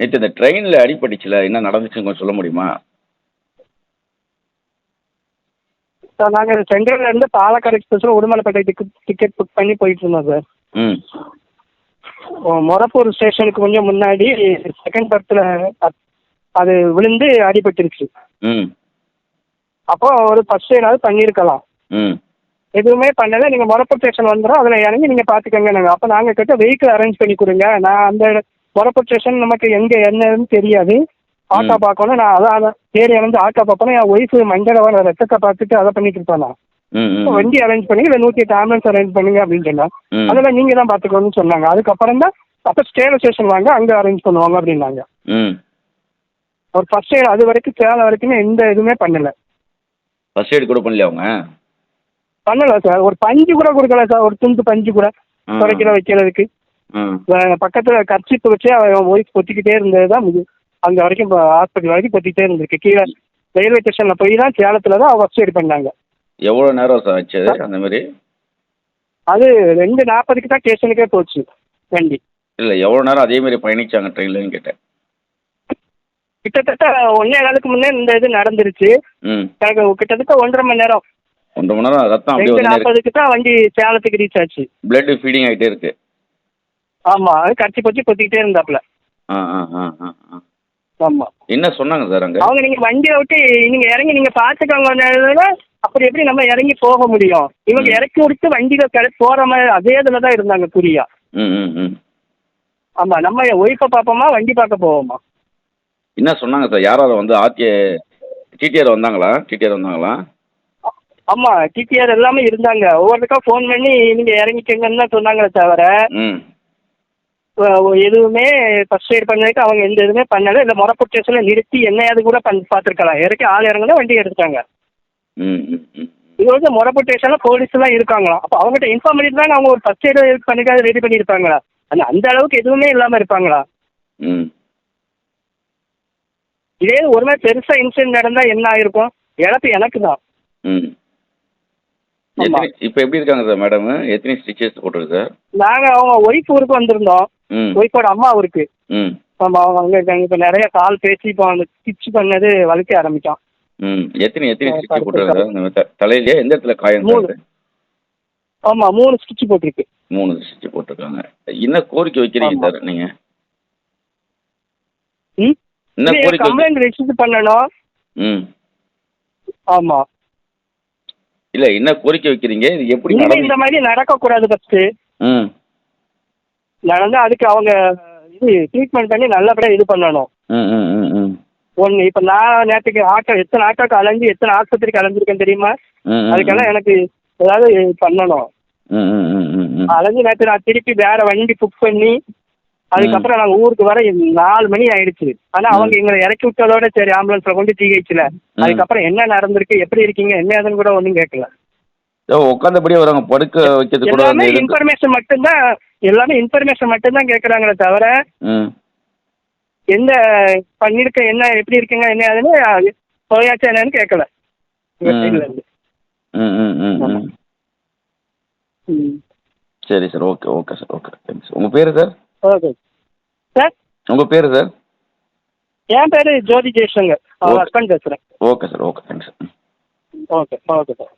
நேற்று இந்த ட்ரெயினில் அடிபட்டுச்சுல என்ன நடந்துச்சுன்னு கொஞ்சம் சொல்ல முடியுமா? சார் நாங்கள் சென்ட்ரல்ல இருந்து பாலக்காடு எக்ஸ்பிரஸில் உடுமலைப்பேட்டை டிக்கெட் டிக்கெட் புக் பண்ணி போயிட்டு இருந்தோம் சார் ம். மொரப்பூர் ஸ்டேஷனுக்கு கொஞ்சம் முன்னாடி செகண்ட் பர்த்தில் அது விழுந்து அடிபட்டுருச்சு. ம். அப்போ ஒரு ஃபர்ஸ்ட் எய்டாவது பண்ணியிருக்கலாம். ம். எதுவுமே பண்ணலை. நீங்கள் மொரப்பூர் ஸ்டேஷன் வந்துடும் அதில் இறங்கி நீங்கள் பார்த்துக்கங்க நாங்கள் அப்போ நாங்கள் கிட்ட வெஹிக்கிள் அரேஞ்ச் பண்ணி கொடுங்க. நான் அந்த மொரப்பூர் ஸ்டேஷன் நமக்கு எங்கே என்னன்னு தெரியாது. ஆட்டோ. பார்க்கணும். நான் அதான் அதான் ஏறி வந்து ஆட்டோ பார்ப்பேன். என் ஒய்ஃபு மஞ்சள் வர ரத்தத்தை பார்த்துட்டு அதை பண்ணிட்டு இருப்பேன்? வண்டி அரேஞ்ச் பண்ணுங்க. இல்லை நூற்றி எட்டு ஆம்புலன்ஸ் அரேஞ்ச் பண்ணுங்க அப்படின்னு சொன்னா. ம். அதெல்லாம் நீங்கள் தான் பார்த்துக்கணும்னு சொன்னாங்க. அதுக்கப்புறம் தான் அப்போ ஸ்டேல ஸ்டேஷன் வாங்க அங்கே அரேஞ்ச் பண்ணுவாங்க அப்படின்னாங்க. ஒரு ஃபர்ஸ்ட் எய்ட் அது வரைக்கும் சேலம் வரைக்குமே எந்த இதுவுமே பண்ணல. ஃபர்ஸ்ட் எய்ட் கூட பண்ணலையா அவங்க? பண்ணல சார். ஒரு பஞ்சு கூட கொடுக்கல சார். ஒரு துண்டு பஞ்சு கூட ஆ. குறைக்கிற வைக்கிறதுக்கு. பக்கத்துல கர்ச்சிப்பு வச்சு அவன் ஒய்ஃப் பொத்திக்கிட்டே இருந்தது தான் அங்க வரைக்கும் ஹாஸ்பிட்டல் வரைக்கும் பொத்திக்கிட்டே இருந்திருக்கு. கீழே ரயில்வே ஸ்டேஷன்ல போய் தான் சேலத்துல தான் ஃபர்ஸ்ட் எய்ட் பண்ணாங்க. எவ்வளோ நேரம் சார் ஆச்சு அது அந்த மாதிரி? அது ரெண்டு நாற்பதுக்கு தான் ஸ்டேஷனுக்கே போச்சு வண்டி. இல்லை எவ்வளோ நேரம் அதே மாதிரி பயணிச்சாங்க ட்ரெயின்லன்னு கேட்டேன். கிட்டத்தட்ட ஒன்னே காலுக்கு முன்னே இந்த இது நடந்துருச்சு. கிட்டத்தட்ட ஒன்றரை மணி நேரம். ஒன்றரை மணி நேரம் ரத்தம் அப்படியே நாற்பதுக்கு தான் வண்டி சேலத்துக்கு ரீச் ஆச்சு. பிளட் ஃபீடிங் ஆகிட்டே இருக்கு. ஆமா அது கர்ச்சி போச்சு பொத்திக்கிட்டே இருந்தாப்புல. ஆ ஆ ஆ ஆ ஆ. ஆமா. என்ன சொன்னாங்க சார் அங்கே? அவங்க நீங்க வண்டியை விட்டு நீங்க இறங்கி நீங்க பாத்துக்கோங்க அப்படி எப்படி நம்ம இறங்கி போக முடியும்? இவங்க. இறக்கி விட்டு வண்டியில கிள போற மாதிரி அதே இதுல தான் இருந்தாங்க குறியா. ம் ம் ம். ஆமா நம்ம ஒய்ஃபை பார்ப்போமா வண்டி பார்க்க போவோமா? என்ன சொன்னாங்க சார்? யார் யார் வந்து ஆர்டிஏ டிடிஆர் வந்தாங்களா? டிடிஆர் வந்தாங்களா? ஆமா டிடிஆர் எல்லாமே இருந்தாங்க. ஒவ்வொருக்கா ஃபோன் பண்ணி நீங்க இறங்கிக்கங்கன்னு தான் சொன்னாங்களே தவிர ம். எதுவுமே ஃபர்ஸ்ட் எய்ட் பண்ணதுக்கு அவங்க எந்த இதுவுமே பண்ணல. இல்ல முறப்பு ஸ்டேஷன்ல நிறுத்தி என்னையாவது கூட பண்ணி பார்த்துருக்கலாம். இறக்கி ஆள் இறங்குனா வண்டி எடுத்தாங்க இது வந்து முறப்பு ஸ்டேஷன்ல போலீஸ் எல்லாம் இருக்காங்களாம். அப்ப அவங்ககிட்ட இன்ஃபார்ம் பண்ணிட்டு தாங்க அவங்க ஒரு ஃபர்ஸ்ட் எய்ட் பண்ணிக்காத ரெடி பண்ணியிருப்பாங்களா? அந்த அந்த அளவுக்கு எதுவுமே இல்லாம இருப்பாங்களா? ம். இதே ஒரு மாதிரி பெருசா இன்சிடென்ட் நடந்தா என்ன ஆயிருக்கும்? இழப்பு எனக்கு தான். இப்போ எப்படி இருக்காங்க சார் மேடம் எத்தனை ஸ்டிச்சஸ் போட்டிருக்கு சார் நாங்க அவங்க ஒய்ஃப் ஊருக்கு வந்திருந்தோம். ஒய்ஃபோட அம்மா ஊருக்கு. ம். ஆமா அவங்க அங்க இருக்காங்க. இப்ப நிறைய கால் பேசி இப்போ அந்த ஸ்டிச் பண்ணது வலிக்க ஆரம்பிச்சோம். ம். எத்தனை எத்தனை ஸ்டிச் போட்டிருக்காங்க தலையிலேயே எந்த இடத்துல காயம் மூணு. சார் ஆமா மூணு ஸ்டிச் போட்டிருக்கு. மூணு ஸ்டிச் போட்டிருக்காங்க. என்ன கோரிக்கை வைக்கிறீங்க. சார் நீங்கள் ம்? என்ன கோரிக்கை கம்ப்ளைண்ட் ரெஜிஸ்டர் பண்ணணும். ம். ஆமா. இல்லை என்ன கோரிக்கை வைக்கிறீங்க? இது எப்படி நடந்து இந்த மாதிரி நடக்க கூடாது ஃபர்ஸ்ட் ம். நடந்தா அதுக்கு அவங்க இது ட்ரீட்மெண்ட் பண்ணி நல்லபடியா இது பண்ணணும். ம் ம் ம் ம். ஒன்று இப்போ நான் நேற்றுக்கு ஆட்டோ எத்தனை ஆட்டோக்கு அலைஞ்சு எத்தனை ஆஸ்பத்திரிக்கு அலைஞ்சிருக்கேன் தெரியுமா? அதுக்கெல்லாம் எனக்கு ஏதாவது பண்ணணும். ம், ம், ம், ம், ம். அலைஞ்சு நேற்று நான் திருப்பி வேற வண்டி புக் பண்ணி அதுக்கப்புறம் நாங்கள் ஊருக்கு வர நாலு மணி ஆயிடுச்சு. ஆனால் அவங்க எங்களை இறக்கி விட்டதோட சரி ஆம்புலன்ஸ்ல கொண்டு ஜிஹெச்ல அதுக்கப்புறம் என்ன நடந்திருக்கு எப்படி இருக்கீங்க என்ன ஏதுன்னு கூட ஒன்றும் கேட்கல. உட்காந்தபடியே வராங்க படுக்க வைக்கிறது கூட எல்லாமே இன்ஃபர்மேஷன் மட்டும்தான் எல்லாமே இன்ஃபர்மேஷன் மட்டும்தான் கேட்குறாங்களே தவிர ம். எந்த பண்ணிருக்க என்ன எப்படி இருக்கீங்க என்ன ஏதுன்னு போயாச்சா என்னன்னு கேட்கல. சரி sir. Okay okay sir. Okay. Thanks உங்கள் பேர் சார்? ஓகே. சார்? உங்கள் பேர் சார்? என் பேரு ஜோதி ஜெய்சங்கர். ஹஸ்பண்ட் பேசுறேன். Okay sir okay. Thanks okay okay sir.